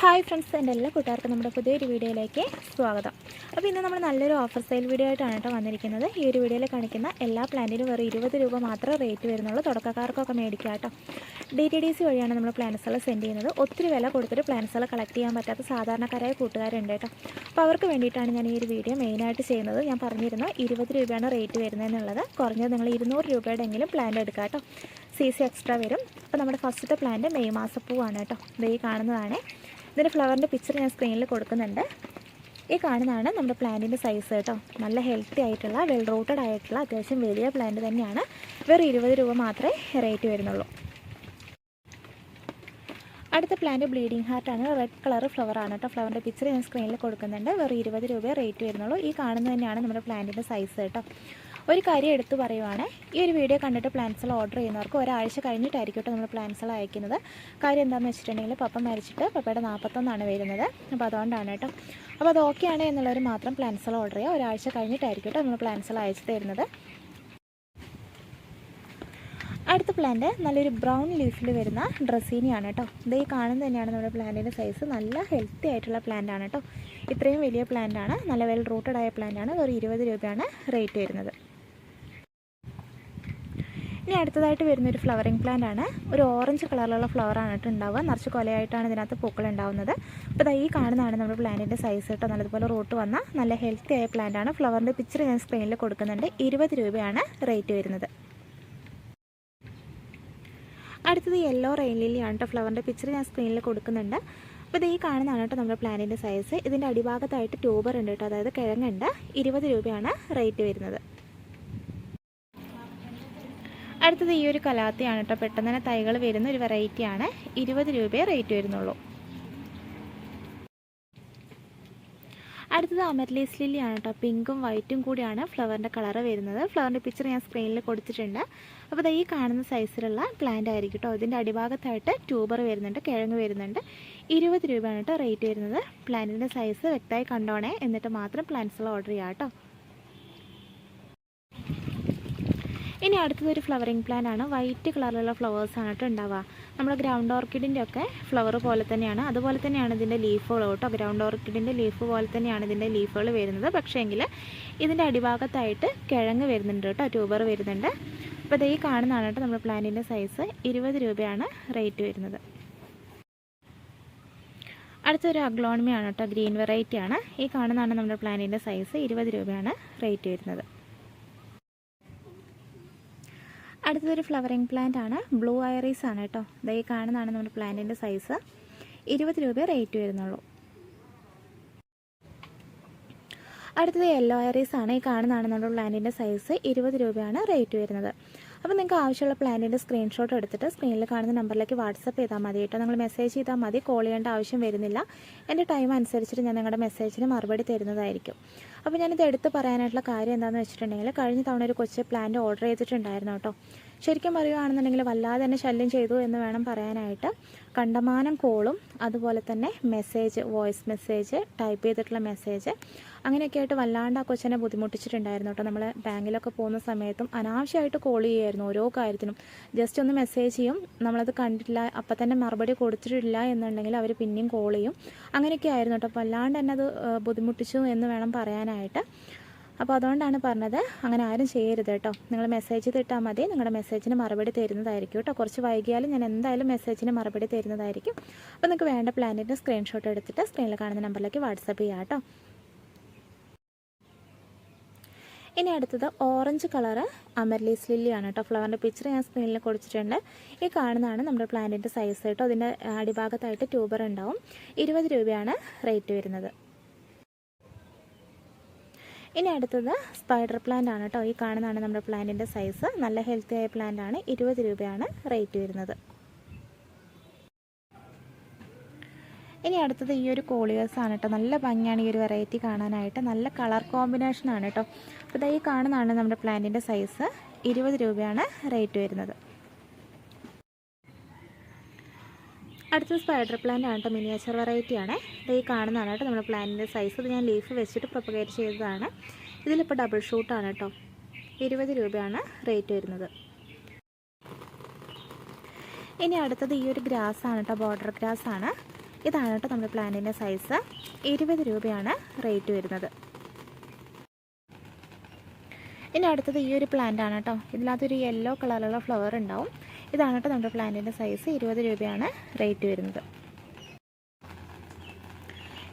Hi friends എന്റെ എല്ലാ കൂട്ടുകാർക്കും നമ്മുടെ പുതിയൊരു വീഡിയോയിലേക്ക് സ്വാഗതം. അപ്പോൾ ഇന്ന് നമ്മൾ നല്ലൊരു ഓഫർ സെയിൽ വീഡിയോ ആയിട്ടാണ് കേട്ടോ വന്നിരിക്കുന്നത്. ഈ ഒരു വീഡിയോയിൽ കാണിക്കുന്ന എല്ലാ പ്ലാന്റിനും വെറും ഇരുപത് രൂപ മാത്രമേ റേറ്റ് വരുന്നുള്ളൂ. തുടക്കക്കാർക്കൊക്കെ മേടിക്കാം കേട്ടോ. ഡി ടി ഡി സി വഴിയാണ് നമ്മൾ പ്ലാൻസുകൾ സെൻഡ് ചെയ്യുന്നത്. ഒത്തിരി വില കൊടുത്തിട്ട് പ്ലാൻസുകൾ കളക്ട് ചെയ്യാൻ പറ്റാത്ത സാധാരണക്കാരായ കൂട്ടുകാരുണ്ട് കേട്ടോ. അപ്പോൾ അവർക്ക് വേണ്ടിയിട്ടാണ് ഞാൻ ഈ ഒരു വീഡിയോ മെയിനായിട്ട് ചെയ്യുന്നത്. ഞാൻ പറഞ്ഞിരുന്നു ഇരുപത് രൂപയാണ് റേറ്റ് വരുന്നതെന്നുള്ളത്. കുറഞ്ഞത് നിങ്ങൾ ഇരുന്നൂറ് രൂപയുടെ എങ്കിലും പ്ലാൻ എടുക്കാം കേട്ടോ. സി സി എക്സ്ട്രാ വരും. അപ്പോൾ നമ്മുടെ ഫസ്റ്റത്തെ പ്ലാന്റ് മെയ് മാസപ്പൂവാണ് കേട്ടോ. ഇത് ഈ കാണുന്നതാണ്. ഇതിന്റെ ഫ്ലവറിന്റെ പിക്ചർ ഞാൻ സ്ക്രീനിൽ കൊടുക്കുന്നുണ്ട്. ഈ കാണുന്നതാണ് നമ്മുടെ പ്ലാന്റിന്റെ സൈസ് കേട്ടോ. നല്ല ഹെൽത്തി ആയിട്ടുള്ള വെൽ റൂട്ടഡ് ആയിട്ടുള്ള അത്യാവശ്യം വലിയ പ്ലാന്റ് തന്നെയാണ്. വെറും ഇരുപത് രൂപ മാത്രമേ റേറ്റ് വരുന്നുള്ളൂ. അടുത്ത പ്ലാന്റ് ബ്ലീഡിംഗ് ഹാർട്ടാണ് റെഡ് കളർ ഫ്ലവർ ആണ് കേട്ടോ. ഫ്ലവറിന്റെ പിക്ചർ ഞാൻ സ്ക്രീനിൽ കൊടുക്കുന്നുണ്ട്. വെറും ഇരുപത് രൂപ റേറ്റ് വരുന്നുള്ളൂ. ഈ കാണുന്നത് തന്നെയാണ് നമ്മുടെ പ്ലാന്റിന്റെ സൈസ് കേട്ടോ. ഒരു കാര്യം എടുത്തു പറയുവാണ്. ഈ ഒരു വീഡിയോ കണ്ടിട്ട് പ്ലാൻസുകൾ ഓർഡർ ചെയ്യുന്നവർക്ക് ഒരാഴ്ച കഴിഞ്ഞിട്ടായിരിക്കും നമ്മൾ പ്ലാൻസുകൾ അയക്കുന്നത്. കാര്യം എന്താണെന്ന് വെച്ചിട്ടുണ്ടെങ്കിൽ പപ്പ മരിച്ചിട്ട് പപ്പയുടെ നാൽപ്പത്തൊന്നാണ് വരുന്നത്. അപ്പോൾ അതുകൊണ്ടാണ് കേട്ടോ. അപ്പോൾ അത് ഓക്കെ ആണ് എന്നുള്ളവർ മാത്രം പ്ലാൻസുകൾ ഓർഡർ ചെയ്യുക. ഒരാഴ്ച കഴിഞ്ഞിട്ടായിരിക്കും കേട്ടോ നമ്മൾ പ്ലാൻസുകൾ അയച്ചു തരുന്നത്. അടുത്ത പ്ലാന്റ് നല്ലൊരു ബ്രൗൺ ലീഫിൽ വരുന്ന ഡ്രസ്സീനിയാണ് കേട്ടോ ഇത് ഈ കാണുന്നത് തന്നെയാണ് നമ്മുടെ പ്ലാന്റിന്റെ സൈസ് നല്ല ഹെൽത്തി ആയിട്ടുള്ള പ്ലാന്റ് ആണ് കേട്ടോ ഇത്രയും വലിയ പ്ലാന്റ് ആണ്. നല്ല വെൽ റൂട്ടഡ് ആയ പ്ലാന്റ് ആണ്. ഒരു ഇരുപത് രൂപയാണ് റേറ്റ് വരുന്നത്. ഇനി അടുത്തതായിട്ട് വരുന്നൊരു ഫ്ലവറിങ് പ്ലാന്റ് ആണ്. ഒരു ഓറഞ്ച് കളറിലുള്ള ഫ്ലവർ ആണ് കേട്ടോ ഉണ്ടാവുക. നിറച്ച് കൊലയായിട്ടാണ് ഇതിനകത്ത് പൂക്കൾ ഉണ്ടാവുന്നത്. അപ്പോൾ ഈ കാണുന്നതാണ് നമ്മുടെ പ്ലാന്റിന്റെ സൈസ് കേട്ടോ നല്ലതുപോലെ റൂട്ട് വന്ന നല്ല ഹെൽത്തി ആയ പ്ലാന്റ് ആണ്. ഫ്ലവറിന്റെ പിക്ചർ ഞാൻ സ്ക്രീനിൽ കൊടുക്കുന്നുണ്ട്. ഇരുപത് രൂപയാണ് റേറ്റ് വരുന്നത്. അടുത്തത് യെല്ലോ റെയിൻ ലില്ലിയാണ് കേട്ടോ ഫ്ലവറിന്റെ പിക്ചർ ഞാൻ സ്ക്രീനിൽ കൊടുക്കുന്നുണ്ട്. അപ്പോൾ ഇത് ഈ കാണുന്നതാണ് കേട്ടോ നമ്മുടെ പ്ലാന്റിന്റെ സൈസ് ഇതിന്റെ അടിഭാഗത്തായിട്ട് ട്യൂബർ ഉണ്ട് കേട്ടോ അതായത് കിഴങ്ങുണ്ട്. ഇരുപത് രൂപയാണ് റേറ്റ് വരുന്നത്. അടുത്തത് ഈ ഒരു കലാത്തിയാണ് കേട്ടോ പെട്ടെന്ന് തന്നെ തൈകൾ വരുന്ന ഒരു വെറൈറ്റിയാണ് ഇരുപത് രൂപയെ റേറ്റ് വരുന്നുള്ളൂ. അടുത്തത് അമർലീസ് ലില്ലിയാണ് കേട്ടോ. പിങ്കും വൈറ്റും കൂടിയാണ് ഫ്ലവറിന്റെ കളറ് വരുന്നത്. ഫ്ലവറിന്റെ പിക്ചർ ഞാൻ സ്ക്രീനിൽ കൊടുത്തിട്ടുണ്ട്. അപ്പോൾ ഈ കാണുന്ന സൈസിലുള്ള പ്ലാന്റ് ആയിരിക്കും കേട്ടോ. ഇതിന്റെ അടിഭാഗത്തായിട്ട് ട്യൂബർ വരുന്നുണ്ട് കിഴങ്ങ് വരുന്നുണ്ട്. ഇരുപത് രൂപയാണ് കേട്ടോ റേറ്റ് വരുന്നത്. പ്ലാന്റിന്റെ സൈസ് വ്യക്തമായി കണ്ടോണേ. എന്നിട്ട് മാത്രം പ്ലാന്റ്സുകൾ ഓർഡർ ചെയ്യാം കേട്ടോ. ഇനി അടുത്തതൊരു ഫ്ലവറിങ് പ്ലാൻ ആണ്. വൈറ്റ് കളറിലുള്ള ഫ്ലവേഴ്സ് ആണ് കേട്ടോ ഉണ്ടാവുക. നമ്മുടെ ഗ്രൗണ്ട് ഓർക്കിഡിന്റെ ഒക്കെ ഫ്ലവർ പോലെ തന്നെയാണ്. അതുപോലെ തന്നെയാണ് ഇതിന്റെ ലീഫുകൾ കേട്ടോ. ഗ്രൗണ്ട് ഓർക്കിഡിന്റെ ലീഫ് പോലെ തന്നെയാണ് ഇതിന്റെ ലീഫുകൾ വരുന്നത്. പക്ഷേങ്കിൽ ഇതിന്റെ അടിഭാഗത്തായിട്ട് കിഴങ്ങ് വരുന്നുണ്ട് കേട്ടോ. ട്യൂബർ വരുന്നുണ്ട്. അപ്പോൾ ഇത് ഈ കാണുന്നതാണ് കേട്ടോ നമ്മുടെ പ്ലാന്റിന്റെ സൈസ് ഇരുപത് രൂപയാണ് റേറ്റ് വരുന്നത്. അടുത്തൊരു അഗ്ലോണിമയാണ് കേട്ടോ. ഗ്രീൻ വെറൈറ്റി ആണ്. ഈ കാണുന്നതാണ് നമ്മുടെ പ്ലാന്റിന്റെ സൈസ് ഇരുപത് രൂപയാണ് റേറ്റ് വരുന്നത്. അടുത്തതൊരു ഫ്ലവറിങ് പ്ലാന്റ് ആണ്. ബ്ലൂ ഐറീസ് ആണ് കേട്ടോ ഇതായി കാണുന്നതാണ് നമ്മുടെ പ്ലാന്റിന്റെ സൈസ് ഇരുപത് രൂപ റേറ്റ് വരുന്നുള്ളൂ. അടുത്തത് യെല്ലോ ഐറീസ് ആണ്. ഈ കാണുന്നതാണ് നമ്മുടെ പ്ലാന്റിന്റെ സൈസ് ഇരുപത് രൂപയാണ് റേറ്റ് വരുന്നത്. അപ്പോൾ നിങ്ങൾക്ക് ആവശ്യമുള്ള പ്ലാനിന്റെ സ്ക്രീൻഷോട്ട് എടുത്തിട്ട് സ്ക്രീനിൽ കാണുന്ന നമ്പറിലേക്ക് വാട്സപ്പ് ചെയ്താൽ മതി കേട്ടോ നിങ്ങൾ മെസ്സേജ് ചെയ്താൽ മതി. കോൾ ചെയ്യേണ്ട ആവശ്യം വരുന്നില്ല. എന്റെ ടൈം അനുസരിച്ചിട്ട് ഞാൻ നിങ്ങളുടെ മെസ്സേജിന് മറുപടി തരുന്നതായിരിക്കും. അപ്പോൾ ഞാനിത് എടുത്ത് പറയാനായിട്ടുള്ള കാര്യം എന്താണെന്ന് വെച്ചിട്ടുണ്ടെങ്കിൽ കഴിഞ്ഞ തവണ ഒരു കൊച്ചു പ്ലാന്റ് ഓർഡർ ചെയ്തിട്ടുണ്ടായിരുന്നു കേട്ടോ. ശരിക്കും പറയുകയാണെന്നുണ്ടെങ്കിൽ വല്ലാതെ തന്നെ ശല്യം ചെയ്തു എന്ന് വേണം പറയാനായിട്ട്. കണ്ടമാനം കോളും അതുപോലെ തന്നെ മെസ്സേജ് വോയിസ് മെസ്സേജ് ടൈപ്പ് ചെയ്തിട്ടുള്ള മെസ്സേജ് അങ്ങനെയൊക്കെ ആയിട്ട് വല്ലാണ്ട് ആ കൊച്ചിനെ ബുദ്ധിമുട്ടിച്ചിട്ടുണ്ടായിരുന്നു കേട്ടോ. നമ്മൾ ബാങ്കിലൊക്കെ പോകുന്ന സമയത്തും അനാവശ്യമായിട്ട് കോൾ ചെയ്യുമായിരുന്നു ഓരോ കാര്യത്തിനും. ജസ്റ്റ് ഒന്ന് മെസ്സേജ് ചെയ്യും. നമ്മളത് കണ്ടിട്ടില്ല. അപ്പം തന്നെ മറുപടി കൊടുത്തിട്ടില്ല എന്നുണ്ടെങ്കിൽ അവർ പിന്നെയും കോൾ ചെയ്യും. അങ്ങനെയൊക്കെ ആയിരുന്നു കേട്ടോ. വല്ലാണ്ട് തന്നെ അത് ബുദ്ധിമുട്ടിച്ചു എന്ന് വേണം പറയാനായിട്ട്. അപ്പോൾ അതുകൊണ്ടാണ് പറഞ്ഞത് അങ്ങനെ ആരും ചെയ്യരുത് കേട്ടോ. നിങ്ങൾ മെസ്സേജ് തിട്ടാൽ മതി. നിങ്ങളുടെ മെസ്സേജിന് മറുപടി തരുന്നതായിരിക്കും കേട്ടോ. കുറച്ച് വൈകിയാലും ഞാൻ എന്തായാലും മെസ്സേജിന് മറുപടി തരുന്നതായിരിക്കും. അപ്പോൾ നിങ്ങൾക്ക് വേണ്ട പ്ലാനിന്റെ സ്ക്രീൻഷോട്ട് എടുത്തിട്ട് സ്ക്രീനിൽ കാണുന്ന നമ്പറിലേക്ക് വാട്സപ്പ് ചെയ്യാം കേട്ടോ. ഇനി അടുത്തത് ഓറഞ്ച് കളറ് അമർലീസ് ലില്ലിയാണ് കേട്ടോ. ഫ്ലവറിന്റെ പിക്ചർ ഞാൻ സ്ക്രീനിൽ കൊടുത്തിട്ടുണ്ട്. ഈ കാണുന്നതാണ് നമ്മുടെ പ്ലാന്റിന്റെ സൈസ് കേട്ടോ. അതിന്റെ അടിഭാഗത്തായിട്ട് ട്യൂബർ ഉണ്ടാവും. ഇരുപത് രൂപയാണ് റേറ്റ് വരുന്നത്. ഇനി അടുത്തത് സ്പൈഡർ പ്ലാന്റ് ആണ് കേട്ടോ ഈ കാണുന്നതാണ് നമ്മുടെ പ്ലാന്റിന്റെ സൈസ് നല്ല ഹെൽത്തി ആയ പ്ലാന്റ് ആണ്. ഇരുപത് രൂപയാണ് റേറ്റ് വരുന്നത്. ഇനി അടുത്തത് ഈ ഒരു കോളിയേഴ്സ് ആണ് കേട്ടോ നല്ല ഭംഗിയാണ് ഈ ഒരു വെറൈറ്റി കാണാനായിട്ട്. നല്ല കളർ കോമ്പിനേഷനാണ് കേട്ടോ അപ്പോൾ ഈ കാണുന്നതാണ് നമ്മുടെ പ്ലാന്റിന്റെ സൈസ് ഇരുപത് രൂപയാണ് റേറ്റ് വരുന്നത്. അടുത്ത സ്പൈഡർ പ്ലാന്റ് ആണ് കേട്ടോ മിനിയേച്ചർ വെറൈറ്റി ആണ്. ഇത് ഈ കാണുന്നതാണ് കേട്ടോ നമ്മുടെ പ്ലാന്റിന്റെ സൈസ് ഇത് ഞാൻ ലീഫ് വെച്ചിട്ട് പ്രൊപ്പഗേറ്റ് ചെയ്തതാണ്. ഇതിലിപ്പോൾ ഡബിൾ ഷൂട്ടാണ് കേട്ടോ ഇരുപത് രൂപയാണ് റേറ്റ് വരുന്നത്. ഇനി അടുത്തത് ഈ ഒരു ഗ്രാസ് ആണ് കേട്ടോ ബോർഡർ ഗ്രാസ് ആണ്. ഇതാണ് കേട്ടോ നമ്മുടെ പ്ലാന്റിന്റെ സൈസ് ഇരുപത് രൂപയാണ് റേറ്റ് വരുന്നത്. ഇനി അടുത്തത് ഈ ഒരു പ്ലാന്റ് ആണ് കേട്ടോ ഇതിനകത്തൊരു യെല്ലോ കളറിലുള്ള ഫ്ലവർ ഉണ്ടാവും. ഇതാണ് കേട്ടോ നമ്മുടെ പ്ലാന്റിന്റെ സൈസ്. ഇരുപത് രൂപയാണ് റേറ്റ് വരുന്നത്.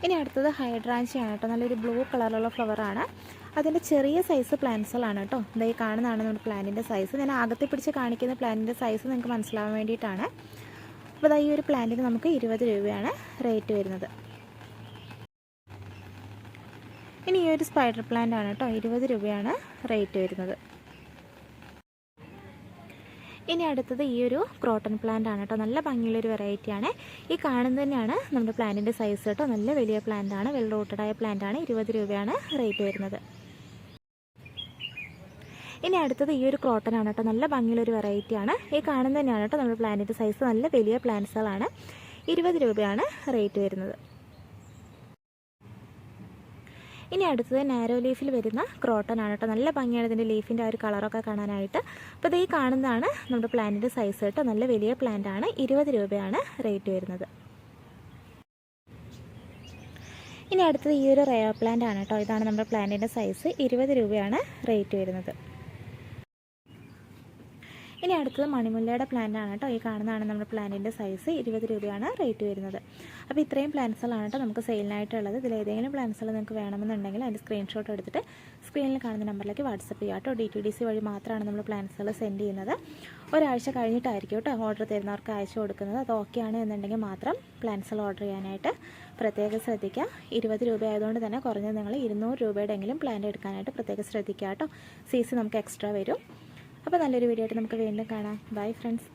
ഇനി അടുത്തത് ഹൈഡ്രാഞ്ചിയാണ് കേട്ടോ. നല്ലൊരു ബ്ലൂ കളറിലുള്ള ഫ്ലവറാണ് അതിന്റെ ചെറിയ സൈസ് പ്ലാന്റ്സുകളാണ് കേട്ടോ. ഇതായി കാണുന്നതാണ് നമ്മുടെ പ്ലാന്റിന്റെ സൈസ് ഞാൻ അകത്തെ പിടിച്ച് കാണിക്കുന്ന പ്ലാന്റിന്റെ സൈസ് നിങ്ങൾക്ക് മനസ്സിലാവാൻ വേണ്ടിയിട്ടാണ്. അപ്പോൾ ഈ ഒരു പ്ലാന്റിന് നമുക്ക് ഇരുപത് രൂപയാണ് റേറ്റ് വരുന്നത്. ഇനി ഈ ഒരു സ്പൈഡർ പ്ലാന്റ് ആണ് കേട്ടോ. ഇരുപത് രൂപയാണ് റേറ്റ് വരുന്നത്. ഇനി അടുത്തത് ഈ ഒരു ക്രോട്ടൺ പ്ലാന്റ് ആണ് കേട്ടോ. നല്ല ഭംഗിയുള്ളൊരു വെറൈറ്റിയാണ് ഈ കാണുന്നത് തന്നെയാണ് നമ്മുടെ പ്ലാന്റിന്റെ സൈസ് കേട്ടോ. നല്ല വലിയ പ്ലാന്റ് ആണ്. വെൽ റൂട്ടഡായ പ്ലാന്റ് ആണ്. ഇരുപത് രൂപയാണ് റേറ്റ് വരുന്നത്. ഇനി അടുത്തത് ഈ ഒരു ക്രോട്ടൺ ആണ് കേട്ടോ. നല്ല ഭംഗിയുള്ളൊരു വെറൈറ്റിയാണ് ഈ കാണുന്നത് തന്നെയാണ് കേട്ടോ നമ്മുടെ പ്ലാന്റിന്റെ സൈസ് നല്ല വലിയ പ്ലാന്റ്സുകളാണ് ഇരുപത് രൂപയാണ് റേറ്റ് വരുന്നത്. ഇനി അടുത്തത് നാരോ ലീഫിൽ വരുന്ന ക്രോട്ടൺ ആണ് കേട്ടോ. നല്ല ഭംഗിയാണ് ഇതിന്റെ ലീഫിന്റെ ആ ഒരു കളറൊക്കെ കാണാനായിട്ട്. അപ്പോൾ ഇത് ഈ കാണുന്നതാണ് നമ്മുടെ പ്ലാന്റിന്റെ സൈസ് കേട്ടോ. നല്ല വലിയ പ്ലാന്റ് ആണ്. ഇരുപത് രൂപയാണ് റേറ്റ് വരുന്നത്. ഇനി അടുത്തത് ഈ ഒരു റയോ പ്ലാന്റ് ആണ് കേട്ടോ. ഇതാണ് നമ്മുടെ പ്ലാന്റിന്റെ സൈസ് ഇരുപത് രൂപയാണ് റേറ്റ് വരുന്നത്. ഇനി അടുത്തത് മണിമുല്ലയുടെ പ്ലാന്റ് ആണ് കേട്ടോ. ഈ കാണുന്നതാണ് നമ്മുടെ പ്ലാന്റിന്റെ സൈസ് ഇരുപത് രൂപയാണ് റേറ്റ് വരുന്നത്. അപ്പോൾ ഇത്രയും പ്ലാന്റ്സുകളാണ് കേട്ടോ നമുക്ക് സെയിലിനായിട്ടുള്ളത് ഇതിൽ ഏതെങ്കിലും പ്ലാന്റ്സുകൾ നിങ്ങൾക്ക് വേണമെന്നുണ്ടെങ്കിൽ അതിന്റെ സ്ക്രീൻഷോട്ട് എടുത്തിട്ട് സ്ക്രീനിൽ കാണുന്ന നമ്പറിലേക്ക് വാട്സപ്പ് ചെയ്യുക കേട്ടോ. ഡി ടി ഡി സി വഴി മാത്രമാണ് നമ്മൾ പ്ലാന്റ്സുകൾ സെൻഡ് ചെയ്യുന്നത്. ഒരാഴ്ച കഴിഞ്ഞിട്ടായിരിക്കും കേട്ടോ ഓർഡർ തരുന്നവർക്ക് അയച്ചു കൊടുക്കുന്നത്. അത് ഓക്കെ ആണ് എന്നുണ്ടെങ്കിൽ മാത്രം പ്ലാന്റ്സുകൾ ഓർഡർ ചെയ്യാനായിട്ട് പ്രത്യേകം ശ്രദ്ധിക്കുക. ഇരുപത് രൂപ ആയതുകൊണ്ട് തന്നെ കുറഞ്ഞത് നിങ്ങൾ ഇരുന്നൂറ് രൂപയുടെ എങ്കിലും പ്ലാന്റ് എടുക്കാനായിട്ട് പ്രത്യേകം ശ്രദ്ധിക്കുക കേട്ടോ. സി സി നമുക്ക് എക്സ്ട്രാ വരും. അപ്പോൾ നല്ലൊരു വീഡിയോ ആയിട്ട് നമുക്ക് വീണ്ടും കാണാം. Bye friends